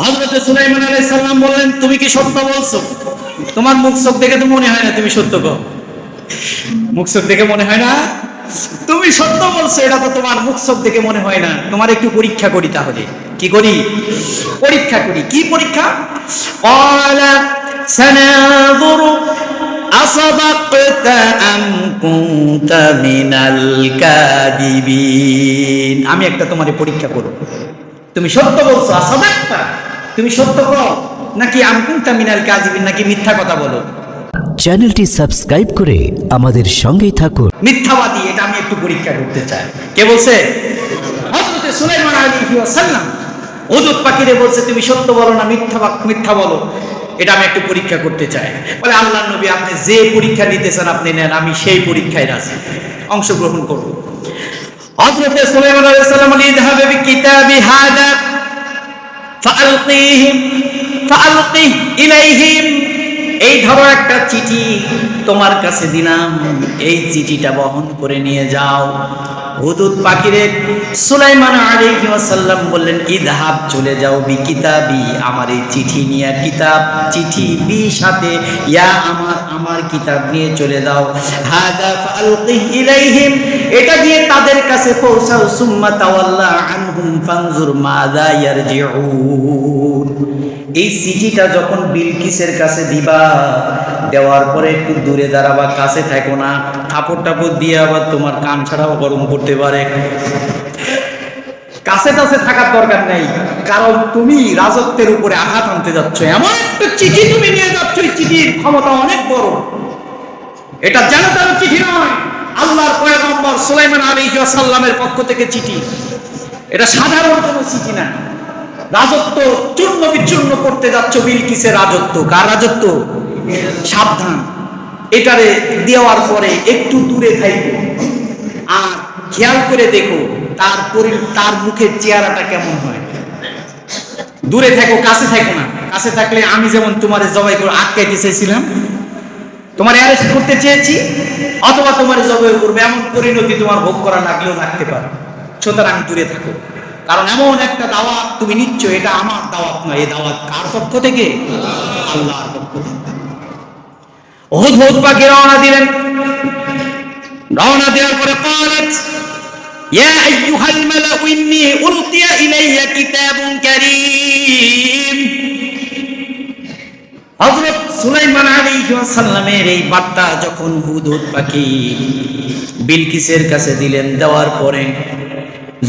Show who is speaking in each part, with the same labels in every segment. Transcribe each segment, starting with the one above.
Speaker 1: হজরত সুলাইমান আলাই সাল্লাম বললেন, তুমি কি সত্য বলছো? তোমার মুখ চোখ দেখে তো মনে হয় না তুমি সত্য কো মুখ চোখ দেখে মনে হয় না? তুমি সত্য বলছো, এটা তো তোমার মুখ চোখ দেখে মনে হয় না। তোমার একটু পরীক্ষা করি তাহলে। কি করি? পরীক্ষা করি। কি পরীক্ষা? অলা সানাযুরু আসাদাকতা আম কুনতা মিনাল কাযিবিন। আমি একটা তোমারে পরীক্ষা করব। তুমি সত্য বলছো, আসাদাকতা? তুমি সত্য বলো নাকি আমকুন্তা মিনাল কাজিবিন নাকি মিথ্যা কথা বলো?
Speaker 2: চ্যানেলটি সাবস্ক্রাইব করে আমাদের সঙ্গেই থাকুন।
Speaker 1: মিথ্যাবাদী এটা আমি একটু পরীক্ষা করতে চাই। কে বলছে? হযরত সুলাইমান আলাইহি ওয়াসাল্লাম। হুদুদ পাখিরে বলছে তুমি সত্য বলো না মিথ্যা বাক- মিথ্যা বলো। এটা আমি একটু পরীক্ষা করতে চাই। বলে আল্লাহ নবী আপনি যে পরীক্ষা নিতেছেন আপনি নেন আমি সেই পরীক্ষায় রাজি। অংশগ্রহণ করব হযরত সুলাইমান আলাইহিস সালাম বলে ইযহাবু বিকিতাবি হাদা এই ধরো একটা চিঠি তোমার কাছে দিলাম, এই চিঠিটা বহন করে নিয়ে যাও। হুদুদ পাখিরে সুলাইমান আলাইহি ওয়াসাল্লাম বললেন, ইদহাব চলে যাও বি কিতাবি আমার এই চিঠি নিয়ে কিতাব, চিঠি বি সাথে, ইয়া আমার আমার কিতাব নিয়ে চলে দাও হাদা ফালকিহ ইলাইহিম এটা দিয়ে তাদের কাছে পৌঁছাও, সুম্মা তাওয়াল্লা আনহুম ফানজুর মাযা ইয়ারজিউন। এই চিঠিটা যখন বিলকিসের কাছে দিবা, দেওয়ার পরে একটু দূরে দাঁড়াবা, কাছে থাকো না কাপড় টাপড় দিয়ে আবার তোমার কান ছাড়াও গরম করতে পারে। কাছে কাছে থাকার দরকার নেই, কারণ তুমি রাজত্বের উপরে আঘাত আনতে যাচ্ছ। এমন একটা চিঠি তুমি নিয়ে যাচ্ছ চিঠির ক্ষমতা অনেক বড়। এটা জানো তার চিঠি নয় আল্লাহর পয়গম্বর সুলাইমান আলাইহিস সাল্লামের পক্ষ থেকে চিঠি। এটা সাধারণ কোনো চিঠি না। রাজত্ব চূর্ণ বিচূর্ণ করতে যাচ্ছ বিলকিসের রাজত্ব। কার রাজত্ব? সাবধান। এটারে দেওয়ার পরে একটু দূরে থাকব আর খেয়াল করে দেখো তার তার মুখের চেহারাটা কেমন হয়। দূরে থাকো, কাছে থাকো না। কাছে থাকলে আমি যেমন তোমার জবাই করে আটকাইতে চেয়েছিলাম তোমার অ্যারেস্ট করতে চেয়েছি, অথবা তোমার জবে করবে, এমন পরিণতি তোমার ভোগ করা লাগলেও থাকতে পারে। সুতরাং দূরে থাকো। কারণ এমন একটা দাওয়াত তুমি নিচ্ছ, এটা আমার দাওয়াত নয়, এই দাওয়াত কার পক্ষ থেকে? আল্লাহর পক্ষ থেকে। হুদ রওনা দিলেন। রওনা দেওয়ার পরে কলেজ ইয়া আইয়ুহাল মালাউ ইন্নী উলকিয়া ইলাইয়া কিতাবুন কারীম। সাল্লামের এই বার্তা যখন হুদুদ পাখি বিলকিসের কাছে দিলেন, দেওয়ার পরে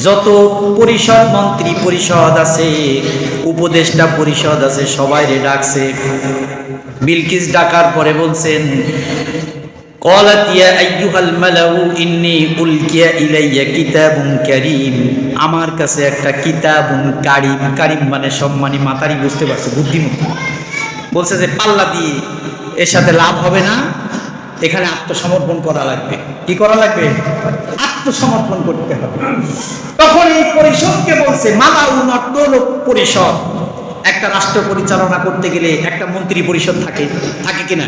Speaker 1: যত পরিষদ, মন্ত্রী পরিষদ আছে, উপদেষ্টা পরিষদ আছে, সবাই রে ডাকছে। বিলকিস ডাকার পরে বলছেন আমার কাছে একটা কিতাব কারিম কারিম মানে সম্মানী মাতারি, বুঝতে পারছে? বুদ্ধিমত্তা বলছে যে পাল্লা দিয়ে এর সাথে লাভ হবে না, এখানে আত্মসমর্পণ করা লাগবে। কি করা লাগবে? আত্মসমর্পণ করতে হবে। তখন এই পরিষদকে বলছে, মালাউ নট্টল পরিষদ। একটা রাষ্ট্র পরিচালনা করতে গেলে একটা মন্ত্রী পরিষদ থাকে থাকে কিনা?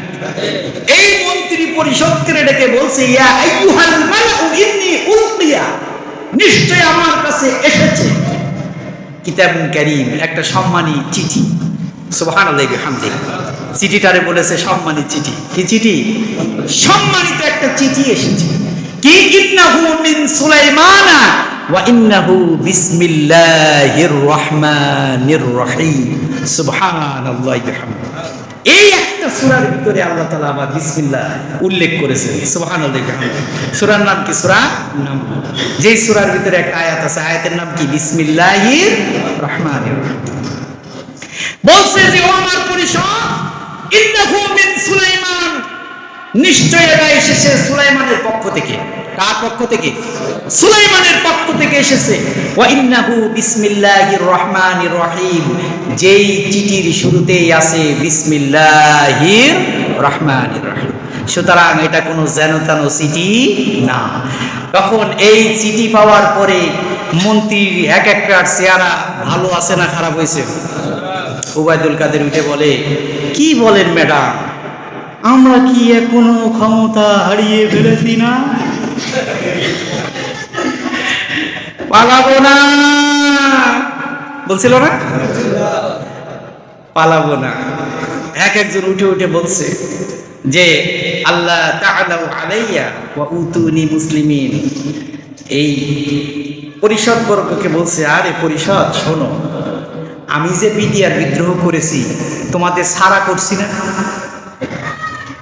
Speaker 1: এই মন্ত্রী পরিষদকে ডেকে বলছে, ইয়া আইয়ুহাল মালাউ উলকিয়া। নিশ্চয় আমার কাছে এসেছে। কিতাবুন কারীম, একটা সম্মানী চিঠি। সুবহানাল্লাহি বিহামদি। চিঠিটারে বলেছে সম্মানী চিঠি। কি চিঠি? সম্মানিত একটা চিঠি এসেছে। কি? ইন্নাহু ভিতরে আল্লাহ তাআলা আবার উল্লেখ করেছেন। সুবহানাল্লাহি বিহামদি। নাম কি? সূরা যেই সূরার ভিতরে একটা আয়াত আছে, আয়াতের নাম কি? বিসমিল্লাহির রহমানির রহিম। বলছে যে, ও আমার পরিষদ, ইন্নাহু মিন সুলাইমান। নিশ্চয় এটা এসেছে সুলাইমানের পক্ষ থেকে। কার পক্ষ থেকে? সুলাইমানের পক্ষ থেকে এসেছে। ওয়া ইন্নাহু বিসমিল্লাহির রহিম। যেই চিঠির শুরুতেই আছে, বিসমিল্লাহির রহমানির রহিম। সুতরাং এটা কোনো যেন তেন চিঠি না। তখন এই চিঠি পাওয়ার পরে মন্ত্রীর এক একটা চেহারা ভালো আছে না খারাপ হয়েছে? উবায়দুল কাদের উঠে বলে কি বলেন ম্যাডাম? আমরা কি এখনও ক্ষমতা হারিয়ে ফেলেছি না? পালাবো না। বলছিল না? পালাবো না। এক একজন উঠে উঠে বলছে যে আল্লাহ আলাইয়া ওয়া উতুনি মুসলিমিন। এই পরিষদ বর্গকে বলছে আরে পরিষদ শোনো আমি যে বিডিআর বিদ্রোহ করেছি, তোমাদের সারা করছি না।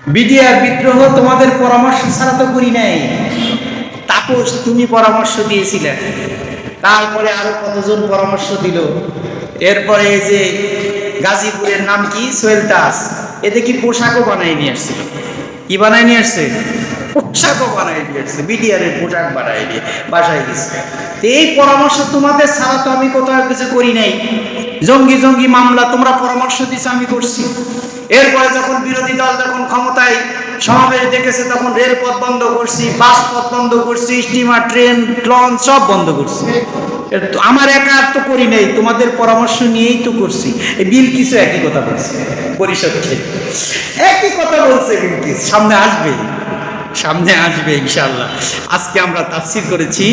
Speaker 1: বিডিআর বিদ্রোহ তোমাদের পরামর্শ ছাড়া তো করি নাই। তাপস, তুমি পরামর্শ দিয়েছিলে। তারপরে আরও কতজন পরামর্শ দিল? এরপরে এই যে গাজীপুরের নাম কি? সোহেল দাস। এতে কি পোশাকও বানাই নিয়ে আসছিল কি বানাই নিয়ে আসছে? পোশাকও বানাই নিয়ে আসছে পোশাক বানাই নিয়ে বাসায় গেছে এই পরামর্শ তোমাদের ছাড়া তো আমি কোথাও কিছু করি নাই। জঙ্গি জঙ্গি মামলা, তোমরা পরামর্শ দিছো, আমি করছি। এরপরে যখন বিরোধী দল যখন ক্ষমতায় সমাবেশ দেখেছে তখন রেলপথ বন্ধ করছি বাস পথ বন্ধ করছি, স্টিমার, ট্রেন, লঞ্চ সব বন্ধ করছি। আমার একা তো করি নাই, তোমাদের পরামর্শ নিয়েই তো করছি। বিল কিছু একই কথা বলছে পরিষদ একই কথা বলছে বিলকিস সামনে আসবে সামনে আসবে ইনশাল্লাহ আজকে আমরা তাফসির করেছি